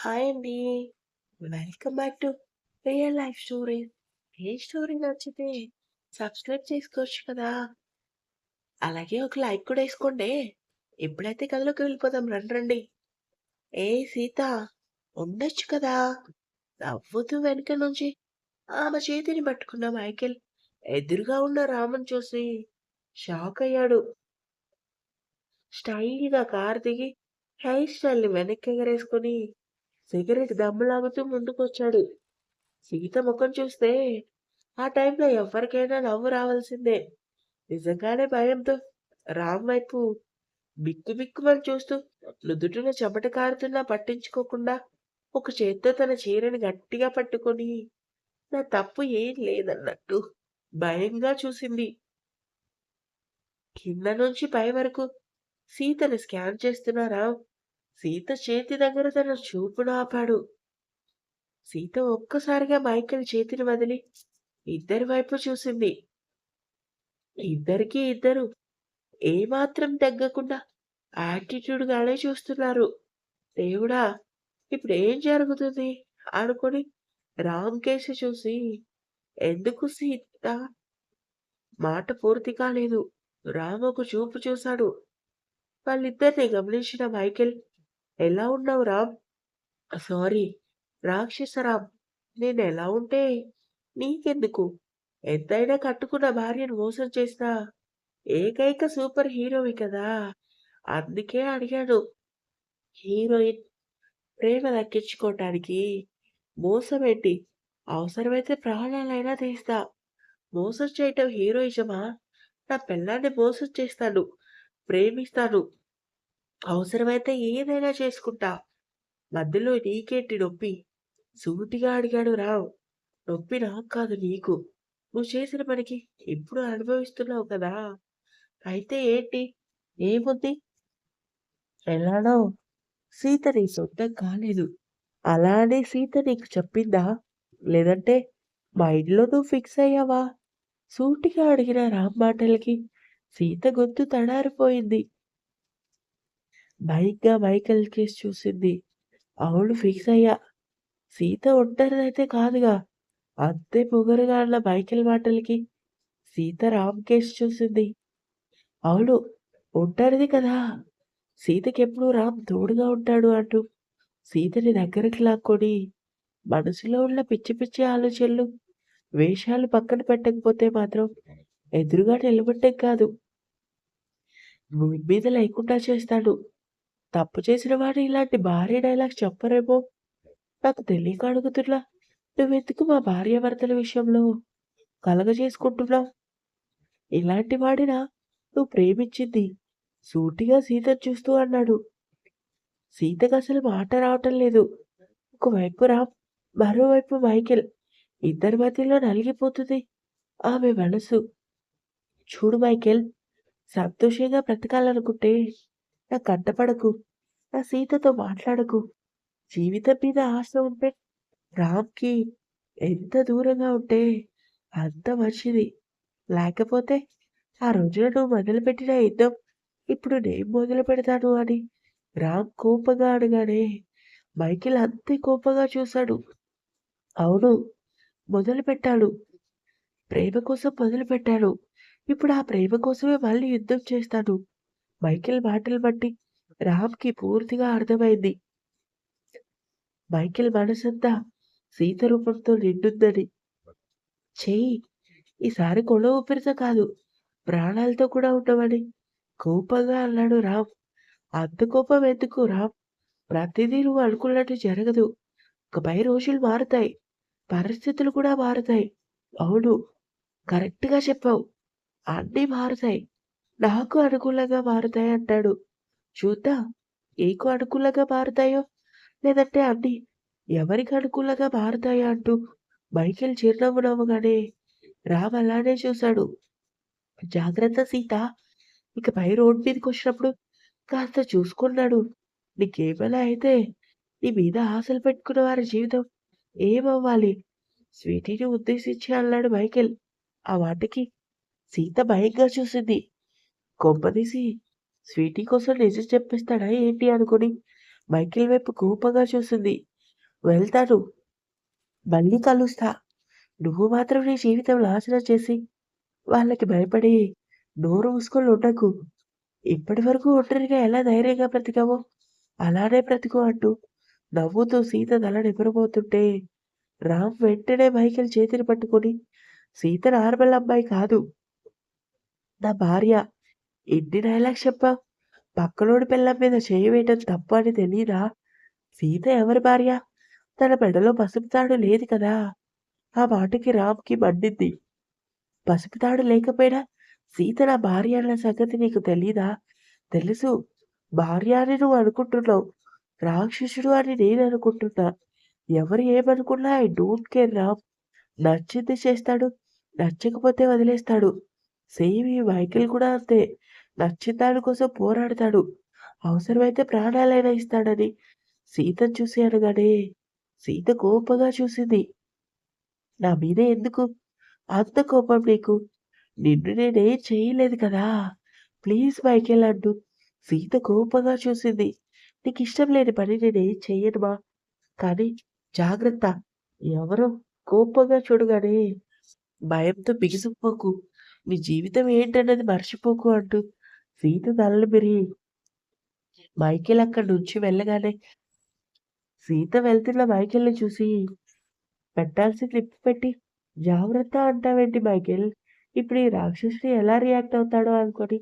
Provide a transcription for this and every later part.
Hi అండి. Welcome back to real life story A story నచ్చితే subscribe చేసుకోవచ్చు కదా! అలాగే ఒక లైక్ కూడా వేసుకోండి ఎప్పుడైతే కథలోకి వెళ్ళిపోదాం రండి ఏ సీత! ఉండొచ్చు కదా! నవ్వుతూ వెనక నుంచి ఆమె చేతిని పట్టుకున్న మైకేల్ ఎదురుగా ఉన్న రామన్ చూసి షాక్ అయ్యాడు. స్టైల్‌గా కారు దిగి హెయిర్ స్టైల్‌ని వెనక్కి ఎగరేసుకొని సిగరెట్ దమ్ములాగుతూ ముందుకొచ్చాడు. సీత ముఖం చూస్తే ఆ టైంలో ఎవరికైనా నవ్వు రావాల్సిందే. నిజంగానే భయంతో రామ్ వైపు బిక్కు బిక్కుమని చూస్తూ నుదుటిన చెమట కారుతున్నా పట్టించుకోకుండా ఒక చేత్తో తన చీరని గట్టిగా పట్టుకొని నా తప్పు ఏం లేదన్నట్టు భయంగా చూసింది. కింద నుంచి పై వరకు సీతను స్కాన్ చేస్తున్న రామ్ సీత చేతి దగ్గర తన చూపును ఆపాడు. సీత ఒక్కసారిగా మైకేల్ చేతిని వదిలి ఇద్దరి వైపు చూసింది. ఇద్దరికీ ఇద్దరు ఏమాత్రం తగ్గకుండా యాటిట్యూడ్‌గానే చూస్తున్నారు. దేవుడా! ఇప్పుడేం జరుగుతుంది? అనుకొని రామ్ కేసు చూసి ఎందుకు సీత? మాట పూర్తి కాలేదు. రామ్ ఒక చూపు చూశాడు. వాళ్ళిద్దరిని గమనించిన మైకేల్ ఎలా ఉన్నావు రామ్? సారీ రాక్షస రామ్. ఎలా ఉంటే నీకెందుకు? ఎంతైనా కట్టుకున్న భార్యను మోసం చేసిన ఏకైక సూపర్ హీరోవి కదా! అందుకే అడిగాను. హీరోయిన్ ప్రేమ దక్కించుకోటానికి మోసమేంటి? అవసరమైతే ప్రాణాలైనా తీస్తా. మోసం చేయటం హీరోయిజమా? నా పిల్లాన్ని మోసం చేస్తాను. ప్రేమిస్తాను. అవసరమైతే ఏదైనా చేసుకుంటా. మధ్యలో నీకేంటి నొప్పి? సూటిగా అడిగాడు రామ్. నొప్పి నాకు కాదు నీకు. నువ్వు చేసిన పనికి ఎప్పుడు అనుభవిస్తున్నావు కదా! అయితే ఏంటి? ఏముంది? ఎలానో సీత నీ సొంతం కాలేదు. అలా అని సీత నీకు చెప్పిందా? లేదంటే మా ఇంట్లో నువ్వు ఫిక్స్ అయ్యావా? సూటిగా అడిగిన రామ్ మాటలకి సీత గొంతు తడారిపోయింది. భయంగా మైకేల్ కేసు చూసింది. అవును ఫిక్స్ అయ్యా. సీత ఒంటరిదైతే కాదుగా! అంతే పొగరుగా అన్న మాటలకి సీత రామ్ కేసు చూసింది. అవును ఒంటరిది కదా! సీతకెప్పుడు రామ్ తోడుగా ఉంటాడు అంటూ సీతని దగ్గరికి లాక్కొని మనసులో ఉన్న పిచ్చి పిచ్చి ఆలోచనలు, వేషాలు పక్కన పెట్టకపోతే మాత్రం ఎదురుగా నిలబడ్డం కాదు. మీద లేకుండా చేస్తాడు. తప్పు చేసిన వాడు ఇలాంటి భారీ డైలాగ్స్ చెప్పరేమో! నాకు తెలియక అడుగుతున్నా. నువ్వెందుకు మా భార్యాభర్తల విషయంలో కలగజేసుకుంటున్నావు? ఇలాంటి వాడినా నువ్వు ప్రేమించింది? సూటిగా సీత చూస్తూ అన్నాడు. సీతకసలు మాట రావటం లేదు. ఒకవైపు రామ్, మరోవైపు మైకిల్ ఇద్దరి మధ్యలో నలిగిపోతుంది ఆమె మనసు. చూడు మైకేల్! సంతోషంగా బ్రతకాలనుకుంటే నా కంటపడకు. నా సీతతో మాట్లాడకు. జీవితం మీద ఆశ ఉంటే రామ్‌కి ఎంత దూరంగా ఉంటే అంత మంచిది. లేకపోతే ఆ రోజున నువ్వు మొదలుపెట్టిన యుద్ధం ఇప్పుడు నేను మొదలు పెడతాను అని రామ్ కోపంగా అనగానే మైకిల్ అంతే కోపంగా చూశాడు. అవును. మొదలుపెట్టాడు. ప్రేమ కోసం మొదలుపెట్టాను. ఇప్పుడు ఆ ప్రేమ కోసమే మళ్ళీ యుద్ధం చేస్తాను. మైకిల్ మాటలు బట్టి రామ్‌కి పూర్తిగా అర్థమైంది. మైకిల్ మనసంతా సీత రూపంతో నిండుందని. చెయ్యి. ఈసారి కొన ఊపిరితో కాదు ప్రాణాలతో కూడా ఉండవని కోపంగా అన్నాడు రామ్. అంత కోపం ఎందుకు రామ్? ప్రతిదీ నువ్వు అనుకున్నట్టు జరగదు. పై రోజులు మారుతాయి. పరిస్థితులు కూడా మారుతాయి. అవును. కరెక్ట్‌గా చెప్పావు. అన్నీ మారుతాయి. నాకు అనుకూలంగా మారుతాయి అంటాడు. చూద్దాం నీకు అనుకూలంగా మారుతాయో లేదంటే అన్నీ ఎవరికి అనుకూలంగా మారుతాయో అంటూ మైకేల్ చిరునవ్వు నవ్వగానే రామ్ అలానే చూశాడు. జాగ్రత్త సీత! ఇకపై రోడ్ మీదకొచ్చినప్పుడు కాస్త చూసుకున్నాడు. నీకేమైనా అయితే నీ మీద ఆశలు పెట్టుకున్న వారి జీవితం ఏమవ్వాలి? స్వీటీని ఉద్దేశించి అన్నాడు మైకేల్. ఆ వాటికి సీత భయంగా చూసింది. కొంపదీసి స్వీటీ కోసం నిజం చెప్పేస్తాడా ఏంటి అనుకుని మైకిల్ వైపు కోపంగా చూసింది. వెళ్తాను. మళ్ళీ కలుస్తా. నువ్వు మాత్రం నీ జీవితం నాశనం చేసి, వాళ్ళకి భయపడి నోరు మూసుకొని ఉండకు. ఇప్పటివరకు ఒంటరిగా ఎలా ధైర్యంగా బ్రతికావో, అలానే బ్రతికో అంటూ నవ్వుతూ సీత తల నిమురబోతుంటే, రామ్ వెంటనే మైకిల్ చేతిని పట్టుకొని, సీత నార్మల్ అమ్మాయి కాదు. నా భార్య. ఎన్ని డైలాగ్స్ చెప్పావు? పక్కనోడి పెళ్ళాం మీద చేయవేయటం తప్పు అని తెలీదా? సీత ఎవరి భార్య? తన మెడలో పసుపు తాడు లేదు కదా! ఆ మాటకి రామ్‌కి మండింది. పసుపుతాడు లేకపోయినా సీత నా భార్య అన్న సంగతి నీకు తెలీదా? తెలుసు. భార్య అని నువ్వు అనుకుంటున్నావు. రాక్షసుడు అని నేను అనుకుంటున్నా. ఎవరు ఏమనుకున్నా ఐ డోంట్ కేర్ రామ్. నచ్చింది చేస్తాడు. నచ్చకపోతే వదిలేస్తాడు. సేమ్ ఈ మైకిల్ కూడా అంతే. నచ్చిన దాని కోసం పోరాడతాడు. అవసరమైతే ప్రాణాలైనా ఇస్తాడని సీతను చూసి అనగానే సీత కోపంగా చూసింది. నా మీదే ఎందుకు అంత కోపం నీకు? నిన్ను నేనేం చేయలేదు కదా! ప్లీజ్ మైకేల్ అంటూ సీత కోపంగా చూసింది. నీకు ఇష్టం లేని పని నేనేం చెయ్యనుమా! కానీ జాగ్రత్త. ఎవరో కోపంగా చూడగానే భయంతో బిగిసిపోకు నీ జీవితం ఏంటన్నది మర్చిపోకు అంటూ సీత తలనిమిరి మైకేల్ అక్కడి నుంచి వెళ్ళగానే సీత వెళ్తున్న మైకేల్‌ని చూసి పెట్టాల్సి క్లిప్ పెట్టి జాగ్రత్త అంటావేంటి మైకేల్? ఇప్పుడు ఈ రాక్షసుడు ఎలా రియాక్ట్ అవుతాడో అనుకోని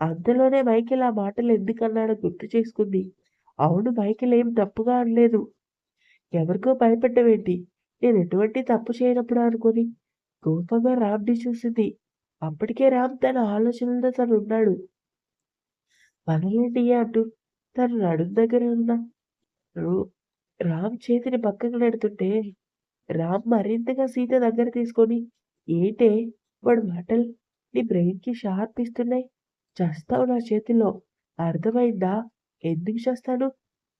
అందులోనే మైకేల్ ఆ మాటలు ఎందుకన్నాడో గుర్తు చేసుకుంది. అవును మైకేల్ ఏం తప్పుగా అనలేదు. ఎవరికో భయపెట్టవేంటి నేను ఎటువంటి తప్పు చేయనప్పుడు అనుకుని కోపంగా రామ్‌ని చూసింది. అప్పటికే రామ్ తన ఆలోచనలతో తను ఉన్నాడు వదలండి అంటూ తన నడుం దగ్గర ఉన్న రామ్ చేతిని పక్కకు నెడుతుంటే రామ్ మరింతగా సీత దగ్గర తీసుకొని ఏంటే వాడు మాటలు నీ బ్రెయిన్‌కి షార్ప్ ఇస్తున్నాయి. చస్తావు నా చేతిలో. అర్థమైందా? ఎందుకు చస్తాను?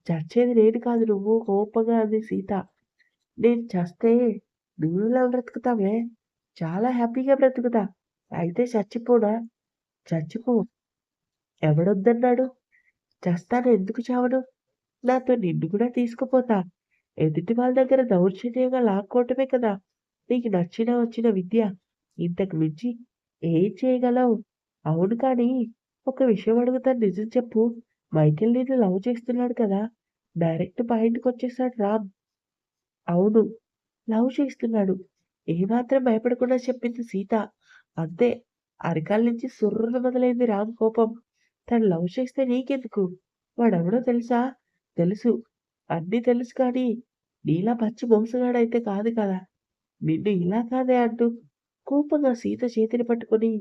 చచ్చేది నేను కాదు నువ్వు కోపంగా అంది సీత. నేను చస్తే నువ్వులా బ్రతుకుతావే? చాలా హ్యాపీగా బ్రతుకుతా. అయితే చచ్చిపోనా? చచ్చిపో. ఎవడొద్దన్నాడు? చస్తాను ఎందుకు చావను? నాతో నిన్ను కూడా తీసుకుపోతా. ఎదుటి వాళ్ళ దగ్గర దౌర్జన్యంగా లాక్కోవటమే కదా నీకు నచ్చిన వచ్చిన విద్య. ఇంతకు మించి ఏం చేయగలవు? అవును కానీ ఒక విషయం అడుగుతాను నిజం చెప్పు. మైకేల్ నేను లవ్ చేస్తున్నాడు కదా! డైరెక్ట్ పాయింట్కి వచ్చేసాడు రామ్. అవును. లవ్ చేస్తున్నాడు. ఏమాత్రం భయపడకుండా చెప్పింది సీత. అంతే. అరకాల నుంచి సుర్రున మొదలైంది రామ్ కోపం. తను లవ్ చేస్తే నీకెందుకు? వాడెవడో తెలుసా? తెలుసు. అన్నీ తెలుసు కానీ నీలా పచ్చి మోసగాడైతే కాదు కదా! నిన్ను ఇలా కాదే అంటూ కోపంగా సీత చేతిని పట్టుకొని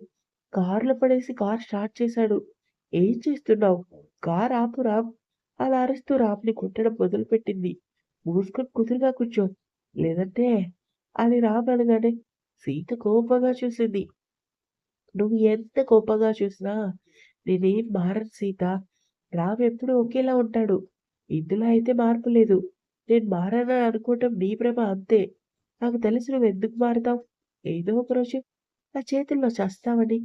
కారులో పడేసి కార్ స్టార్ట్ చేశాడు. ఏం చేస్తున్నావు? కారు ఆపు రామ్. అలా అరుస్తూ రామ్‌ని కొట్టడం మొదలుపెట్టింది. మూసుకొని కుదురుగా కూర్చో. లేదంటే అని రామ్ అనగానే సీత కోపంగా చూసింది. నువ్వు ఎంత కోపంగా చూసినా నేనేం మారను సీత. రామ్ ఎప్పుడు ఒకేలా ఉంటాడు. ఇందులో అయితే మార్పు లేదు. నేను మారానా అనుకోవటం నీ ప్రేమ అంతే. నాకు తెలుసు నువ్వెందుకు మారతావు. ఏదో ఒకరోజు నా చేతుల్లో చస్తావని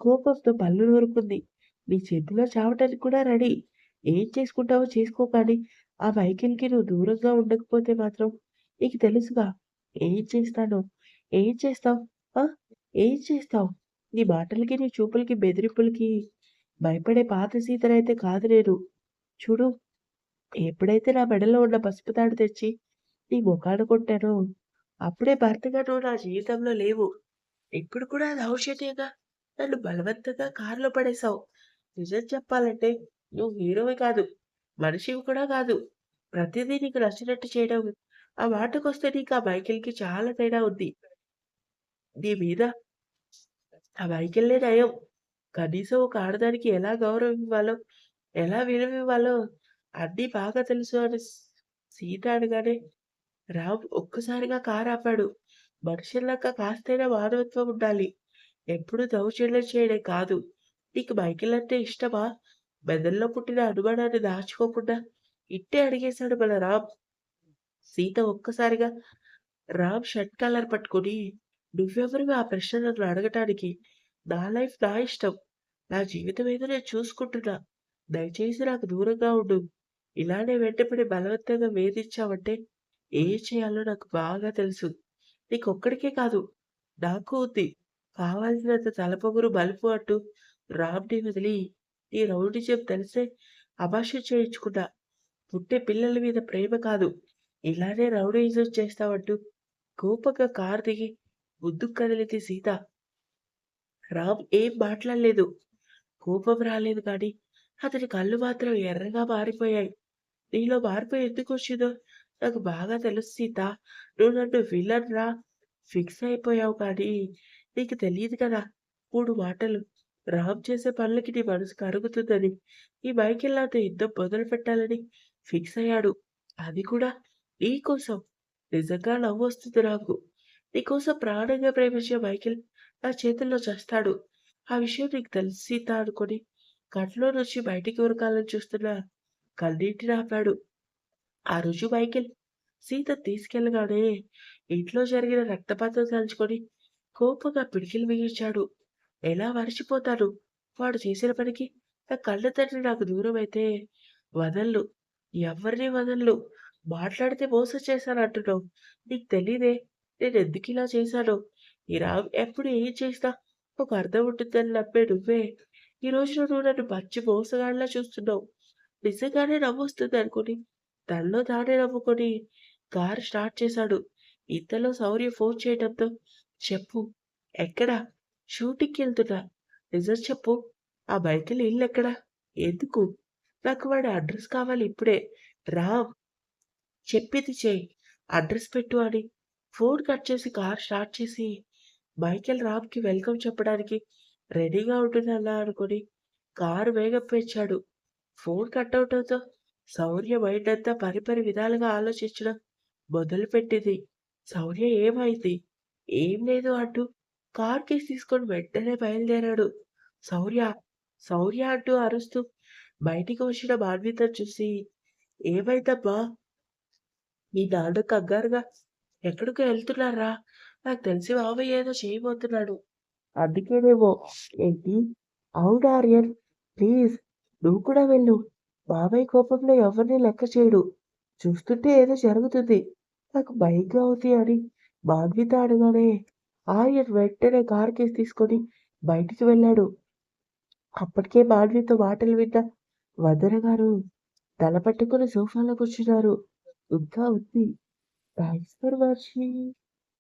కోపంతో పళ్ళు నూరుకుంది. నీ చేతిలో చావటానికి కూడా రెడీ. ఏం చేసుకుంటావో చేసుకో కానీ ఆ వైకిల్కి నువ్వు దూరంగా ఉండకపోతే మాత్రం నీకు తెలుసుగా ఏం చేస్తాను ఏం చేస్తావు? ఆ! ఏం చేస్తావు? నీ మాటలకి, నీ చూపులకి, బెదిరింపులకి భయపడే పాత సీతలైతే కాదు నేను. చూడు ఎప్పుడైతే నా మెడలో ఉన్న పసుపు తాడు తెచ్చి నీ మొఖాన కొట్టానో అప్పుడే భర్తగా నువ్వు నా జీవితంలో లేవు. ఇప్పుడు కూడా దౌర్జన్యంగా నన్ను బలవంతంగా కారులో పడేశావు. నిజం చెప్పాలంటే నువ్వు హీరోవి కాదు. మనిషివి కూడా కాదు. ప్రతిదీ నీకు నచ్చినట్టు చేయడం ఆ మాటకొస్తే నీకు ఆ మైకిల్కి చాలా తేడా ఉంది. నీ మీద ఆ మైకిల్లే నయం. కనీసం ఒక ఆడదానికి ఎలా గౌరవం ఇవ్వాలో, ఎలా విలువివ్వాలో అన్నీ బాగా తెలుసు అని సీత అనగానే రామ్ ఒక్కసారిగా కారు ఆపాడు. మనుషుల్లాగా కాస్తైనా మానవత్వం ఉండాలి. ఎప్పుడు దౌర్జన్యం చేయడం కాదు. నీకు మైకిల్ అంటే ఇష్టమా? మెదల్లో పుట్టిన అనుమానాన్ని దాచుకోకుండా ఇట్టే అడిగేశాడు మన రామ్. సీత ఒక్కసారిగా రామ్ షర్ట్ కలర్ పట్టుకొని నువ్వెవరివి ఆ ప్రశ్న నన్ను అడగటానికి? నా లైఫ్ నా ఇష్టం. నా జీవితం ఏదో నేను చూసుకుంటున్నా. దయచేసి నాకు దూరంగా ఉండు. ఇలానే వెంటపడి బలవంతంగా వేధించావంటే ఏం చేయాలో నాకు బాగా తెలుసు. నీకు ఒక్కడికే కాదు, నాకు ఉంది. కావాల్సినంత తలపొగురు బలుపు అంటూ రామ్‌ని వదిలి నీ రౌడిజం తెలిసే అభాష చేయించుకున్నా. పుట్టే పిల్లల మీద ప్రేమ కాదు, ఇలానే రౌడీజం చేస్తావంటూ కోపంగా కారు దిగి ముందుకు కదిలింది సీత. రామ్ ఏం మాట్లాడలేదు. కోపం రాలేదు కానీ అతని కళ్ళు మాత్రం ఎర్రగా మారిపోయాయి. నీలో మార్పు ఎందుకొచ్చిందో నాకు బాగా తెలుసు సీత. నువ్వు నన్ను విలన్‌లా ఫిక్స్ అయిపోయావు కానీ నీకు తెలియదు కదా! మూడు మాటలు. రామ్ చేసే పనులకి నీ మనసు కరుగుతుందని, ఈ మైకేల్ నాతో యుద్ధం మొదలుపెట్టాలని ఫిక్స్ అయ్యాడు. అది కూడా నీ కోసం. నిజంగా నవ్వొస్తుంది నాకు. నీకోసం ప్రాణంగా ప్రేమించే మైకెల్ నా చేతుల్లో చస్తాడు. ఆ విషయం నీకు తెలుసు సీత అనుకొని కంట్లో నుంచి బయటికి ఉరకాలని చూస్తున్న కన్నీటిని ఆపాడు. ఆ రోజు మైకిల్ సీత తీసుకెళ్ళగానే ఇంట్లో జరిగిన రక్తపాతం తలుచుకొని కోపంగా పిడికిలు మిగిల్చాడు ఎలా మరిచిపోతాను? వాడు చేసిన పనికి నా కళ్ళ తండ్రి నాకు అయితే వదలను. ఎవ్వరిని వదలను. మాట్లాడితే మోసం చేశానంటున్నావు. నీకు తెలీదే ఇలా చేశాను ఈ రామ్ ఎప్పుడు ఏం చేసినా ఒక అర్థం ఉంటుందని నమ్మే నువ్వే ఈ రోజు నువ్వు నన్ను పచ్చి మోసగాడిలా చూస్తున్నావు. నిజంగానే నవ్వొస్తుందనుకుని తనలో తానే నవ్వుకొని కారు స్టార్ట్ చేశాడు. ఇంతలో శౌర్య ఫోన్ చేయడంతో చెప్పు. ఎక్కడ? షూటింగ్‌కెళ్తున్నా. నిజం చెప్పు. ఆ బైకిల్ ఇల్లు ఎక్కడా ఎందుకు? నాకు వాడి అడ్రస్ కావాలి ఇప్పుడే. రామ్ చెప్పింది చేయి అడ్రస్ పెట్టు అని ఫోన్ కట్ చేసి కార్ స్టార్ట్ చేసి మైకేల్ రామ్‌కి వెల్కమ్ చెప్పడానికి రెడీగా ఉంటున్నానా అనుకుని కారు వేగం ఫోన్ కట్ అవటంతో శౌర్య మైండ్ అంతా పరిపరి విధాలుగా ఆలోచించడం మొదలుపెట్టింది. శౌర్య ఏమైంది? ఏం లేదు అంటూ కార్ కీస్ తీసుకొని వెంటనే బయలుదేరాడు. శౌర్య! శౌర్య అంటూ అరుస్తూ బయటికి వచ్చిన మాన్విత చూసి ఏమైందమ్మా? మీ నాన్న కంగారుగా ఎక్కడికో వెళ్తున్నారా నాకు తెలిసి మావయ్య ఏదో చేయబోతున్నాడు. అందుకేనేమో. ఏంటి? అవును ఆర్యన్? ప్లీజ్ నువ్వు కూడా వెళ్ళు. బాబాయ్ కోపంలో ఎవరిని లెక్క చేయడు. చూస్తుంటే ఏదో జరుగుతుంది. నాకు భయంగా అవుతుంది అని మాన్విత అడగానే ఆర్యన్ వెంటనే కారు కేసు తీసుకొని బయటికి వెళ్ళాడు. అప్పటికే మాన్విత మాటలు విన్న వదన గారు తల పట్టుకుని సోఫాలో కూర్చున్నారు. ఇంకా ఉంది. Thanks for watching.